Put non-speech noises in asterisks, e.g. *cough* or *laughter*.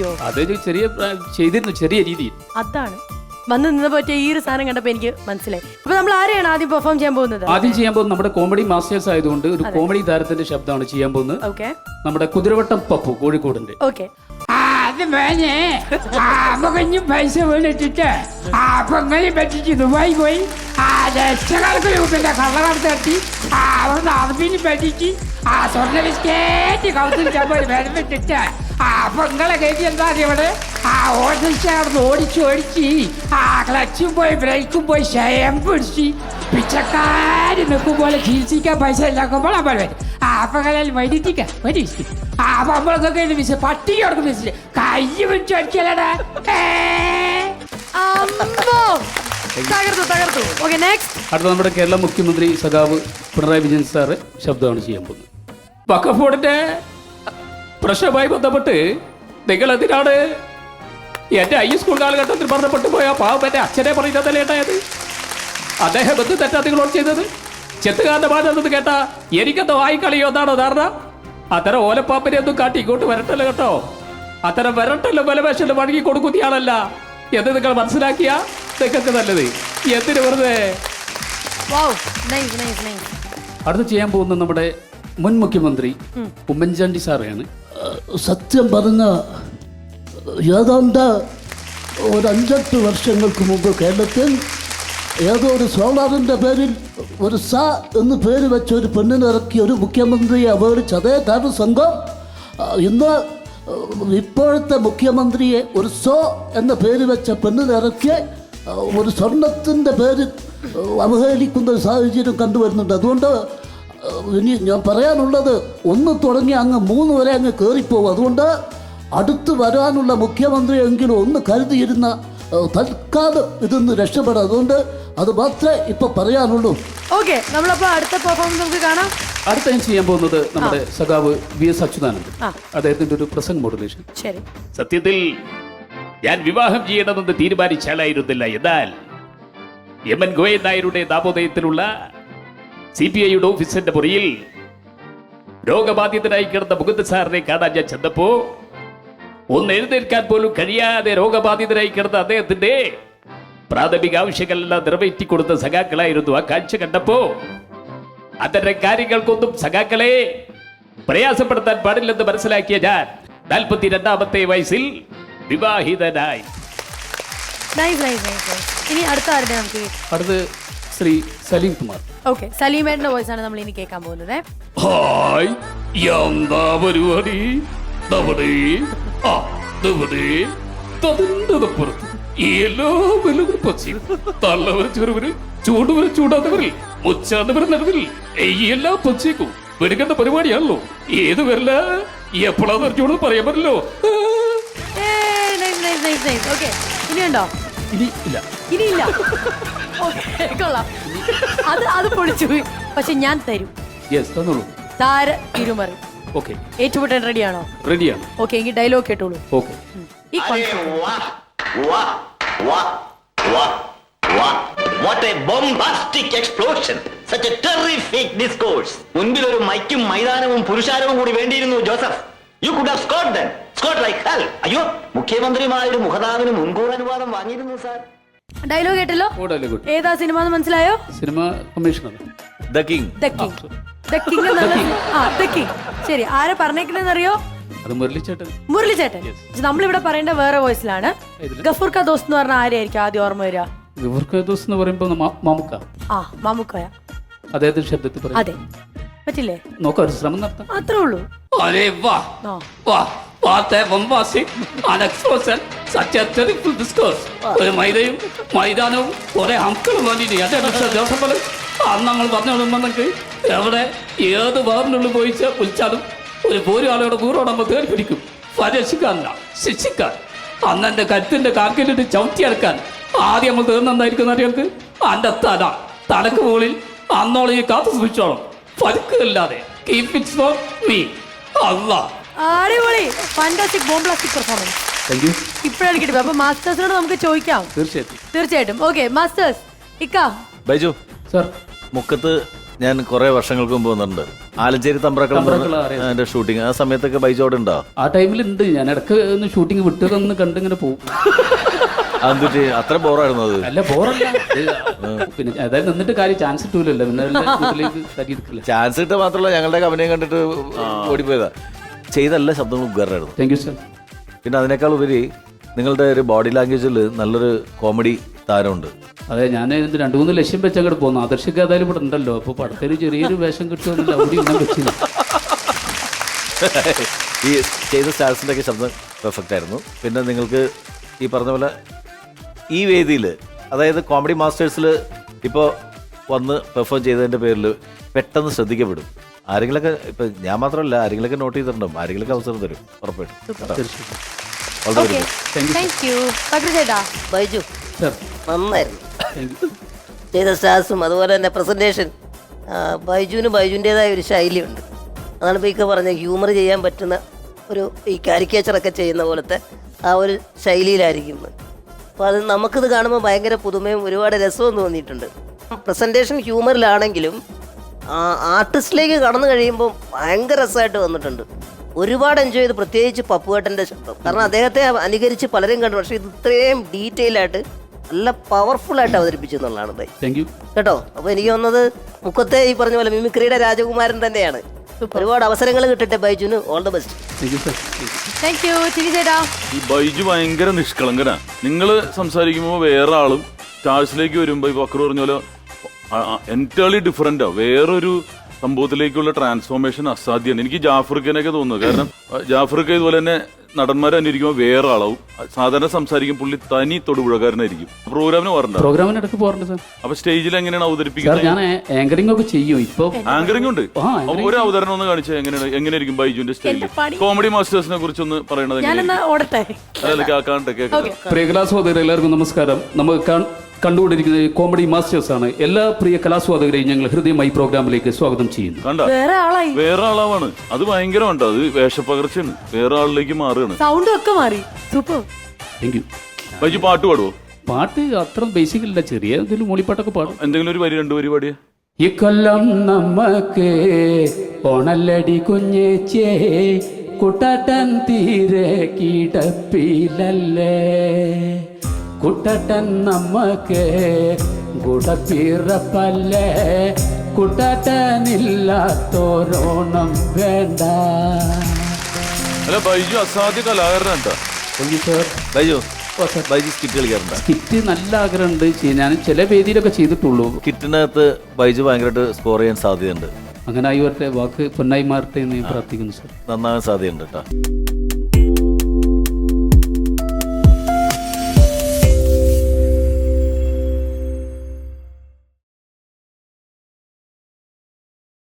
ചെയ്യോ അത് ഒരു ചെറിയ പ്ര- ചെയ്തിരുന്നു ചെറിയ രീതിയിൽ അതാണ്. വന്ന് നിന്ന് പറ്റിയ ഈ ഒരു സാധനം കണ്ടപ്പോ എനിക്ക് മനസ്സിലായി. അപ്പൊ നമ്മൾ ആരെയാണ് ആദ്യം പെർഫോം ചെയ്യാൻ പോകുന്നത്? ആദ്യം ചെയ്യാൻ പോകുന്നത് നമ്മുടെ കോമഡി മാസ്റ്റേഴ്സ് ആയതുകൊണ്ട് ഒരു കോമഡി താരത്തിന്റെ ശബ്ദമാണ് ചെയ്യാൻ പോകുന്നത്. ഓക്കെ നമ്മുടെ കുതിരവട്ടം പപ്പു കോഴിക്കോടിന്റെ. ഓക്കെ ആ അത് വേണേ ആ അപ്പൊ കുഞ്ഞു പൈസ വീണിട്ടിട്ട്. ആ അപ്പൊ ഇങ്ങനെ പറ്റിച്ച് ദുബായി പോയി. ആ ലക്ഷക്കണക്ക് രൂപന്റെ കള്ളക്കടത്ത് തട്ടി. ആ അവിടുന്ന് അറബിന് പറ്റിച്ച്. ആ സ്വർണ ബിസ്കേറ്റ് കൗത്തിൽ ചപ്പോൾ വില വിട്ടിട്ട് ആ അപ്പൊ നിങ്ങളെ കയറ്റി എന്താ ഇവിടെ? ആ ഓട്ടോറിക്ഷ കടന്ന് ഓടിച്ച് ഓടിച്ച്. ആ ക്ലച്ചും പോയി ബ്രേക്കും പോയി ശയം പിടിച്ച് പിച്ചക്കാരി നിൽക്കും പോലെ ചികിത്സിക്കാൻ പൈസ ഇല്ലാക്കുമ്പോൾ നമ്മൾ വരും ആ അപ്പൊ കളയിൽ വൈദ്യുതിക്ക വൈദ്യുതി ആ നമ്മളൊക്കെ മിസ് പട്ടി കൊടുക്കും മിസ്സിൽ കൈ വെച്ച് അടിക്കലടാ. അമ്പോ. തകർത്തു തകർത്തു. ഓക്കെ നെക്സ്റ്റ് അടുത്ത നമ്മുടെ കേരള മുഖ്യമന്ത്രി സഖാവ് പിണറായി വിജയൻ സാറ് ശബ്ദമാണ് ചെയ്യാൻ പോകുന്നത്. വക്കഫോർഡിന്റെ പ്രശ്നവുമായി ബന്ധപ്പെട്ട് നിങ്ങൾ എന്തിനാണ് എന്റെ ഹൈ സ്കൂൾ കാലഘട്ടത്തിൽ മരണപ്പെട്ടു പോയ പാവം എന്റെ അച്ഛനെ പറയുന്നതല്ലേ ഏട്ടായത് അദ്ദേഹം എന്ത് തെറ്റാ നിങ്ങളോട് ചെയ്തത്? ചെത്തുകാരന്റെ മാറ്റെന്ന് കേട്ടാ എനിക്കത്തെ വായിക്കളിയോ എന്നാണോ ധാരണ? അത്തരം ഓലപ്പാപ്പിനെ ഒന്നും കാട്ടി ഇങ്ങോട്ട് വരട്ടല്ലോ കേട്ടോ. അത്തരം വരട്ടല്ലോ ബലവേഷല്ലോ വഴങ്ങി കൊടുക്കുന്നയാളല്ല. എന്ന് നിങ്ങൾ മനസ്സിലാക്കിയ? നിങ്ങൾക്ക് നല്ലത്. എന്തിനു വെറുതെ? അടുത്ത് ചെയ്യാൻ പോകുന്ന നമ്മുടെ മുൻ മുഖ്യമന്ത്രി ഉമ്മൻചാണ്ടി സാറാണ് സത്യം പറഞ്ഞ ഏതാണ്ട് ഒരു അഞ്ചെട്ട് വർഷങ്ങൾക്ക് മുമ്പ് കേരളത്തിൽ ഏതോ ഒരു സോളാറിന്റെ പേരിൽ ഒരു സ എന്ന് പേര് വെച്ച ഒരു പെണ്ണിനെ ഇറക്കി ഒരു മുഖ്യമന്ത്രിയെ അപകടിച്ച് അതേ താഴ്ന്ന സംഘം ഇന്ന് ഇപ്പോഴത്തെ മുഖ്യമന്ത്രിയെ ഒരു സോ എന്ന പേര് വെച്ച പെണ്ണിനെ ഇറക്കി ഒരു സ്വർണത്തിന്റെ പേര് അവഹേളിക്കുന്ന ഒരു സാഹചര്യം കണ്ടുവരുന്നുണ്ട്. അതുകൊണ്ട് ഇനി ഞാൻ പറയാനുള്ളത് ഒന്ന് തുടങ്ങി അങ്ങ് മൂന്ന് വരെ അങ്ങ് കയറിപ്പോകും അതുകൊണ്ട് അടുത്ത് വരാനുള്ള മുഖ്യമന്ത്രിയെങ്കിലും ഒന്ന് കരുതിയിരുന്ന തൽക്കാലം ഇതൊന്ന് രക്ഷപ്പെടാം. അതുകൊണ്ട് അത് മാത്രമേ ഇപ്പൊ പറയാനുള്ളൂ. ഓക്കെ നമ്മളപ്പോ അടുത്ത പെർഫോമൻസ് നമുക്ക് കാണാം. അടുത്ത ഞാൻ ചെയ്യാൻ പോകുന്നത് നമ്മുടെ സഖാവ് വി എസ് അച്യുതാനന്ദൻ. അദ്ദേഹത്തിന്റെ ഒരു പ്രസംഗ മോഡുലേഷൻ ശരി. സത്യത്തിൽ ഞാൻ വിവാഹം ചെയ്യണമെന്ന് തീരുമാനിച്ചാലായിരുന്നില്ല. എന്നാൽ എം എൻ ഗോയൻ നായരുടെ ദാമോദയത്തിലുള്ള സി പി ഐയുടെ ഓഫീസിന്റെ മുറിയിൽ രോഗബാധിതനായി കിടന്ന മുകുന്ദ സാറിനെ കാണാൻ ഞാൻ ചെന്നപ്പോ ഒന്ന് എഴുന്നേൽക്കാൻ പോലും കഴിയാതെ രോഗബാധിതനായി കിടന്ന അദ്ദേഹത്തിന്റെ പ്രാഥമിക ആവശ്യങ്ങളെല്ലാം നിറവേറ്റി കൊടുത്ത സഖാക്കളായിരുന്നു. ആ കാഴ്ച കണ്ടപ്പോ അത്തരം കാര്യങ്ങൾക്കൊന്നും സഖാക്കളെ പ്രയാസപ്പെടുത്താൻ പാടില്ലെന്ന് മനസ്സിലാക്കിയ ഞാൻ നാൽപ്പത്തിരണ്ടാമത്തെ വയസ്സിൽ വിവാഹിതനായി. നൈസ് നൈസ് നൈസ് ഇനി അടുത്ത ആരുടെ നമുക്ക് അടുത്ത് ശ്രീ സലീം കുമാർ. ഓക്കെ സലീമേട്ടന്റെ വോയിസ് ആണ് നമ്മൾ ഇനി കേൾക്കാൻ പോകുന്നത്. ഹായ് എന്താ പരിപാടി? നമ്മുടെ ആ നമ്മുടെ തതിന്റെ പുറത്ത് എല്ലാ വെല്ലുവിളി പച്ചയും തള്ളവർ ചെറുവര് ചൂടുവര് ചൂടാത്തവരിൽ മുച്ചാണ്ടവർ നിലവിൽ ഈ എല്ലാ പച്ചയ്ക്കും വെടുക്കേണ്ട പരിപാടിയാണല്ലോ. ഏത് വരില്ല എപ്പോഴാ നിറച്ചോട് പറയാൻ പറ്റില്ലോ? ഇനിയുണ്ടോ? ഇനി ഇല്ല. ഇനിയില്ല. കൊള്ളാം. അത് അത് പൊളിച്ചു പക്ഷെ ഞാൻ തരും. താര തിരുമറി. ഓക്കെ ഏറ്റുമുട്ടാൻ റെഡിയാണോ? റെഡിയാണ്. ഓക്കെ എങ്കിൽ ഡയലോഗ് കേട്ടോളൂ. ഓക്കെ ഈ concept Wow, wow, wow, wow, wow. What a bombastic explosion. Such a terrific discourse. മുൻപിൽ ഒരു മൈക്കും മൈതാനവും പുരുഷാരവും കൂടി വേണ്ടിയിരുന്നു Joseph. You could have scot then scot like hell അയ്യോ മുഖ്യമന്ത്രിമാരുടെ മുഖതാവിന് മുൻകൂർ അനുവാദം വാങ്ങിയിരുന്നു സാർ ഡയലോഗ് കേട്ടല്ലോ? ഗുഡ് ഏതാ സിനിമ എന്ന് മനസ്സിലായോ? Cinema commissioner the king the king the king ശരി ആരെ പറഞ്ഞേക്കണെന്നറിയോ? അത് മുരളിച്ചേട്ടൻ. മുരളി ചേട്ടൻ പക്ഷെ നമ്മളിവിടെ പറയേണ്ട വേറെ വോയിസിലാണ്. ഗഫൂർ ക ദോസ്ത് എന്ന് പറഞ്ഞ ആരെയായിരിക്കും ആദ്യം ഓർമ്മ വരിക? ഇവർക്ക് ദിവസം എന്ന് പറയുമ്പോൾ നമ്മ- മമുക്ക ആ മാമുക്കോയ അദ്ദേഹത്തിന്റെ ശബ്ദത്തിൽ അതെ. പറ്റില്ലേ? നോക്കാം ഒരു ശ്രമം നടത്താം. അത്രേ ഉള്ളൂ. അരേ വാ വാ വാത്തെ. Such a terrible discourse. ഒരു മൈദയും മൈതാനവും കുറെ അങ്കളും വന്നിട്ട് അതെ മിസ്റ്റർ ജോസഫ് അന്ന് ഞങ്ങൾ പറഞ്ഞു നമുക്ക് എവിടെ ഏത് വേറിനുള്ളിൽ പോയി വിളിച്ചാലും ഒരു പോരാളിയുടെ കൂറോടെ നമ്മൾ തേടി പിടിക്കും. പരിരക്ഷിക്കാനല്ല ശിക്ഷിക്കാൻ അന്ന് എന്റെ കരുത്തിന്റെ കാക്കിലിട്ട് ചവിട്ടി അടക്കാൻ ആദ്യം നമ്മൾ തീർന്നെന്തായിരിക്കും അറിയാൾക്ക് അന്റെ തല. തലക്ക് മുകളിൽ അന്നോളം ഈ കാത്തു സൂക്ഷിച്ചോളം. പരുക്കില്ലാതെ കീപ് ഇറ്റ് ഫോർ മീ അല്ല അടിപൊളി. Fantastic bombastic performance thank you ഇപ്പോഴാണ് അപ്പൊ മാസ്റ്റേഴ്സിനോട് നമുക്ക് ചോദിക്കാം. തീർച്ചയായിട്ടും. തീർച്ചയായിട്ടും. ഓക്കെ മാസ്റ്റേഴ്സ് ഇക്ക. ബൈജു. സാർ മുക്കത്ത് ഞാൻ കുറെ വർഷങ്ങൾക്ക് മുമ്പ് വന്നിട്ടുണ്ട്. ആലഞ്ചേരി തമ്പ്രക്കളം അതിന്റെ ഷൂട്ടിങ്. ആ സമയത്തൊക്കെ ബൈജു അവിടെ ഉണ്ടോ? ആ ടൈമിൽ ഉണ്ട്. ഞാൻ ഇടയ്ക്ക് ഒന്ന് ഷൂട്ടിംഗ് വിട്ടതൊന്ന് കണ്ടിങ്ങനെ പോകും അതെന്തുറ്റി അത്ര ബോറായിരുന്നു അത്? അല്ല ബോറല്ല. പിന്നെ അതായത് നിന്നിട്ട് കാര്യം ചാൻസ് കിട്ടൂലല്ലോ. പിന്നെ ചാൻസ് കിട്ടുക മാത്രമല്ല ഞങ്ങളുടെ അഭിനയം കണ്ടിട്ട് ഓടിപ്പോയതാ. ചെയ്തല്ല ശബ്ദങ്ങൾ ഉപകാരമായിരുന്നു താങ്ക് യു സർ പിന്നെ അതിനേക്കാൾ ഉപരി നിങ്ങളുടെ ഒരു ബോഡി ലാംഗ്വേജിൽ നല്ലൊരു കോമഡി താരമുണ്ട്. അതെ ഞാൻ ഇത് രണ്ടു മൂന്ന് ലക്ഷ്യം വെച്ച് അങ്ങോട്ട് പോകുന്നു ആദർശിക്ക് ഏതായാലും ഇവിടെ ഉണ്ടല്ലോ. അപ്പോൾ പടത്തിൽ ചെറിയൊരു വേഷം കിട്ടുമെന്നില്ല അവിടെ ഒന്നും വെച്ചില്ല *laughs* ഈ ചെയ്ത സ്റ്റാർസിന്റെ ഒക്കെ ശബ്ദം പെർഫെക്റ്റ് ആയിരുന്നു. പിന്നെ നിങ്ങൾക്ക് ഈ പറഞ്ഞ പോലെ ഈ വേദിയിൽ അതായത് കോമഡി മാസ്റ്റേഴ്സിൽ ഇപ്പോൾ വന്ന് പെർഫോം ചെയ്തതിന്റെ പേരിൽ പെട്ടെന്ന് ശ്രദ്ധിക്കപ്പെടും. ആരെങ്കിലൊക്കെ ഇപ്പം ഞാൻ മാത്രമല്ല ആരെങ്കിലൊക്കെ നോട്ട് ചെയ്തിട്ടുണ്ടാവും. ആരെങ്കിലൊക്കെ അവസരം തരും. ഉറപ്പായിട്ടും. Thank you Baiju. നന്നായിരുന്നു. ചെയ്ത സ്റ്റാസും അതുപോലെ തന്നെ പ്രസന്റേഷൻ ബൈജുവിന് ബൈജുവിന്റെതായ ഒരു ശൈലിയുണ്ട്. അതാണ് ഇപ്പോൾ ഇക്ക പറഞ്ഞ ഹ്യൂമർ ചെയ്യാൻ പറ്റുന്ന ഒരു ഈ കാരിക്കേച്ചറൊക്കെ ചെയ്യുന്ന പോലത്തെ ആ ഒരു ശൈലിയിലായിരിക്കും അപ്പോൾ അത് നമുക്കിത് കാണുമ്പോൾ ഭയങ്കര പുതുമയും ഒരുപാട് രസവും തോന്നിയിട്ടുണ്ട്. പ്രസന്റേഷൻ ഹ്യൂമറിലാണെങ്കിലും ആർട്ടിസ്റ്റിലേക്ക് കടന്നു കഴിയുമ്പോൾ ഭയങ്കര രസമായിട്ട് വന്നിട്ടുണ്ട്. ഒരുപാട് എൻജോയ് ചെയ്ത് പ്രത്യേകിച്ച് പപ്പുവേട്ടന്റെ ശബ്ദം. കാരണം അദ്ദേഹത്തെ അനുകരിച്ച് പലരും കണ്ടു. പക്ഷേ ഇത് ഇത്രയും ഡീറ്റെയിൽ ആയിട്ട് നല്ല പവർഫുൾ ആയിട്ട് അവതരിപ്പിച്ചു എന്നുള്ളതാണ് ബൈ താങ്ക് യു കേട്ടോ? അപ്പൊ എനിക്ക് വന്നത് മുക്കത്തെ ഈ പറഞ്ഞ പോലെ മിമിക്രിയുടെ രാജകുമാരൻ തന്നെയാണ്. ഒരുപാട് അവസരങ്ങൾ കിട്ടട്ടെ ബൈജുന് all the best thank you ചേട്ടാ. ഈ ബൈജു ഭയങ്കര നിഷ്കളങ്കനാ. നിങ്ങൾ സംസാരിക്കുമ്പോൾ വേറെ ആളും സ്റ്റാഴ്സിലേക്ക് വരുമ്പോൾ ഇപ്പൊ അക്രൂ പറഞ്ഞ പോലെ എന്റേർലി ഡിഫറെന്റാ വേറൊരു സംഭവത്തിലേക്കുള്ള ട്രാൻസ്ഫോർമേഷൻ അസാധ്യമാണ് എനിക്ക് ജാഫർക്കനൊക്കെ തോന്നുന്നു. കാരണം ജാഫർക്ക് ഇതുപോലെ തന്നെ നടന്മാരെ ഇരിക്കുമ്പോൾ വേറെ ആളാവും സാധാരണ സംസാരിക്കും പുള്ളി തനി തൊടുപുഴക്കാരനായിരിക്കും. പ്രോഗ്രാമിന് പറഞ്ഞു പ്രോഗ്രാമിന് ഇടയ്ക്ക് പോകാറുണ്ട് സർ. അപ്പൊ സ്റ്റേജിൽ എങ്ങനെയാണ് സാർ അവതരിപ്പിക്കുന്നത് ഞാൻ ആങ്കറിംഗ് ഒക്കെ ചെയ്യും. ഇപ്പൊ ആങ്കറിംഗ് ഉണ്ട്. ആ, അപ്പൊ ഒരു അവതരണം ഒന്ന് കാണിച്ചാൽ എങ്ങനെയാണ് എങ്ങനെയായിരിക്കും ബൈജുന്റെ സ്റ്റൈലിൽ കോമഡി മാസ്റ്റേഴ്സിനെ കുറിച്ചൊന്ന് പറയണത് ഞാനെന്നാ ഓടട്ടെ? അതല്ല കേൾക്കാണ്ട് കേൾക്കാം എല്ലാവർക്കും നമസ്കാരം. നമുക്ക് കണ്ടുകൊണ്ടിരിക്കുന്നത് കോമഡി മാസ്റ്റേഴ്സ് ആണ്. എല്ലാ പ്രിയ കലാസ്വാദകരെയും ഞങ്ങൾ ഹൃദയമായി പ്രോഗ്രാമിലേക്ക് സ്വാഗതം ചെയ്യുന്നു. കണ്ട? വേറെ ആളായി. വേറെ ആളാവാണ്. അത് ഭയങ്കരമുണ്ട് അത് വേഷപ്പകർച്ചയാണ്. വേറെ ആളിലേക്ക് മാറുകയാണ്. സൗണ്ടും ഒക്കെ മാറി. സൂപ്പർ താങ്ക് യു ബൈജു പാട്ട് പാടുവോ? പാട്ട് അത്ര ബേസിക് അല്ല. ചെറിയ എന്തെങ്കിലും മൂളിപ്പാട്ടൊക്കെ പാടും. എന്തെങ്കിലും ഒരു വരി രണ്ട് വരി പാടിയ. ഇക്കൊല്ലം നമ്മക്ക് ഓണല്ലടി കുഞ്ഞേച്ചേ കുട്ടാട്ടൻ തീരെ കിടപ്പിലല്ലേ? കുട്ടട്ടൻ നമ്മക്ക് ഗുടപ്പിറപ്പല്ലേ കുട്ടട്ടനില്ലാത്തോരോണം വേണ്ട. അല്ല ബൈജു അസാധ്യ കലാകാരനാണ് kit thank you sir. Baiju Baiju skit കളിക്കാറുണ്ട്? സ്കിറ്റ് നല്ല ആഗ്രഹമുണ്ട്. ഞാൻ ചില വേദിയിലൊക്കെ ചെയ്തിട്ടുള്ളൂ. കിറ്റിനകത്ത് ബൈജു ഭയങ്കരമായിട്ട് സ്കോർ ചെയ്യാൻ സാധ്യതയുണ്ട്. അങ്ങനെ ആയി വരട്ടെ വാക്ക് പൊന്നായി മാറട്ടെ എന്ന് ഞാൻ പ്രാർത്ഥിക്കുന്നു സാർ. നന്നാകാൻ സാധ്യതയുണ്ട് കേട്ടോ.